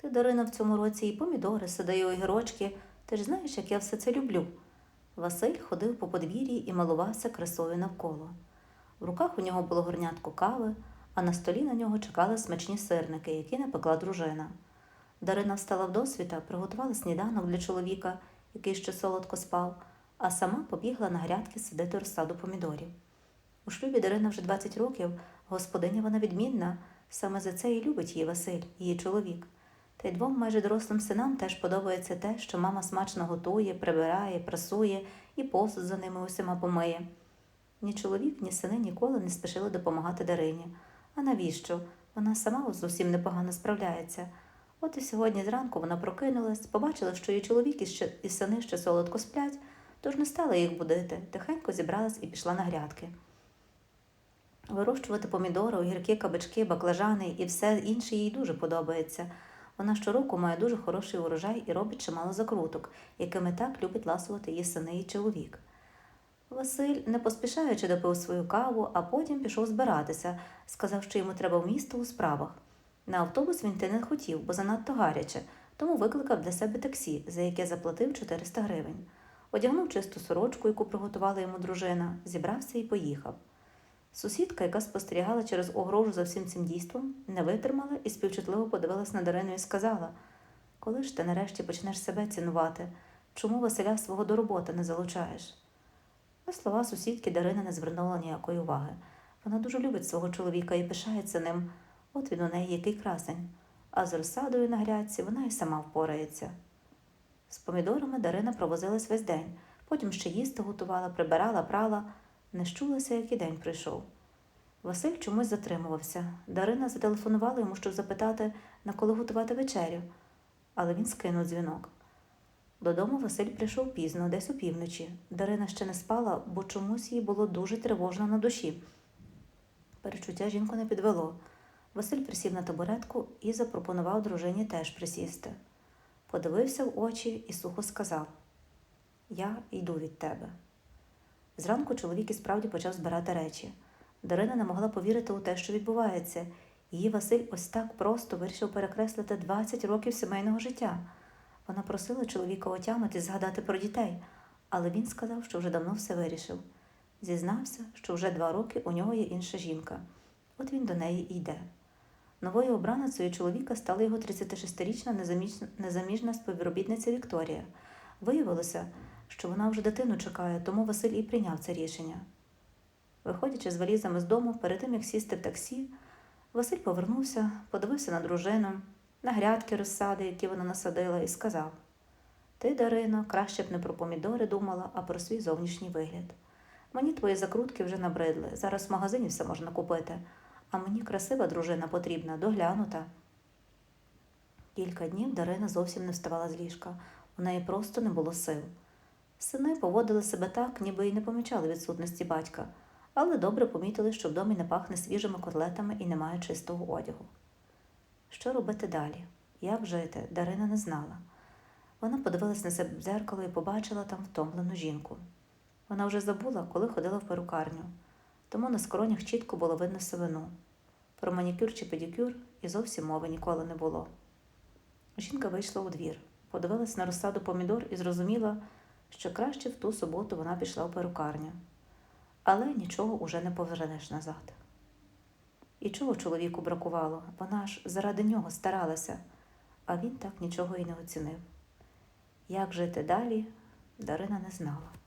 Ти, Дарина, в цьому році і помідори садив, і огірочки. Ти ж знаєш, як я все це люблю. Василь ходив по подвір'ї і милувався красою навколо. В руках у нього було горнятко кави, а на столі на нього чекали смачні сирники, які напекла дружина. Дарина встала в досвіта, приготувала сніданок для чоловіка, який ще солодко спав, а сама побігла на грядки садити розсаду помідорів. У шлюбі Дарина вже 20 років, господиня вона відмінна, саме за це і любить її Василь, її чоловік. Та й двом майже дорослим синам теж подобається те, що мама смачно готує, прибирає, прасує і посуд за ними усіма помиє. Ні чоловік, ні сини ніколи не спішили допомагати Дарині. А навіщо? Вона сама зовсім непогано справляється. От і сьогодні зранку вона прокинулась, побачила, що її чоловік і, сини ще солодко сплять, тож не стала їх будити, тихенько зібралась і пішла на грядки. Вирощувати помідори, огірки, кабачки, баклажани і все інше їй дуже подобається. Вона щороку має дуже хороший урожай і робить чимало закруток, якими так любить ласувати її сини і чоловік. Василь, не поспішаючи, допив свою каву, а потім пішов збиратися, сказав, що йому треба в місто у справах. На автобус він йти не хотів, бо занадто гаряче, тому викликав для себе таксі, за яке заплатив 400 гривень. Одягнув чисту сорочку, яку приготувала йому дружина, зібрався і поїхав. Сусідка, яка спостерігала через огорожу за всім цим дійством, не витримала і співчутливо подивилась на Дарину і сказала: Коли ж ти нарешті почнеш себе цінувати, чому Василя свого до роботи не залучаєш? На слова сусідки Дарина не звернула ніякої уваги. Вона дуже любить свого чоловіка і пишається ним. От він у неї який красень. А з розсадою на грядці вона і сама впорається. З помідорами Дарина провозилась весь день, потім ще їсти готувала, прибирала, прала. Не щулася, як і день прийшов. Василь чомусь затримувався. Дарина зателефонувала йому, щоб запитати, на коли готувати вечерю, але він скинув дзвінок. Додому Василь прийшов пізно, десь опівночі. Дарина ще не спала, бо чомусь їй було дуже тривожно на душі. Перечуття жінку не підвело. Василь присів на табуретку і запропонував дружині теж присісти. Подивився в очі і сухо сказав: Я йду від тебе. Зранку чоловік і справді почав збирати речі. Дарина не могла повірити у те, що відбувається. Її Василь ось так просто вирішив перекреслити 20 років сімейного життя. Вона просила чоловіка отямити, згадати про дітей, але він сказав, що вже давно все вирішив. Зізнався, що вже два роки у нього є інша жінка. От він до неї йде. Новою обраницею чоловіка стала його 36-річна незаміжна співробітниця Вікторія. Виявилося, що вона вже дитину чекає, тому Василь і прийняв це рішення. Виходячи з валізами з дому, перед тим як сісти в таксі, Василь повернувся, подивився на дружину, на грядки розсади, які вона насадила, і сказав: Ти, Дарино, краще б не про помідори думала, а про свій зовнішній вигляд. Мені твої закрутки вже набридли. Зараз в магазині все можна купити, а мені красива дружина потрібна, доглянута. Кілька днів Дарина зовсім не вставала з ліжка, у неї просто не було сил. Сини поводили себе так, ніби й не помічали відсутності батька, але добре помітили, що в домі не пахне свіжими котлетами і немає чистого одягу. Що робити далі? Як жити? Дарина не знала. Вона подивилась на себе в дзеркало і побачила там втомлену жінку. Вона вже забула, коли ходила в перукарню, тому на скронях чітко було видно сивину. Про манікюр чи педикюр і зовсім мови ніколи не було. Жінка вийшла у двір, подивилась на розсаду помідор і зрозуміла, що краще в ту суботу вона пішла в перукарню. Але нічого уже не повернеш назад. І чого чоловіку бракувало? Вона ж заради нього старалася, а він так нічого і не оцінив. Як жити далі, Дарина не знала.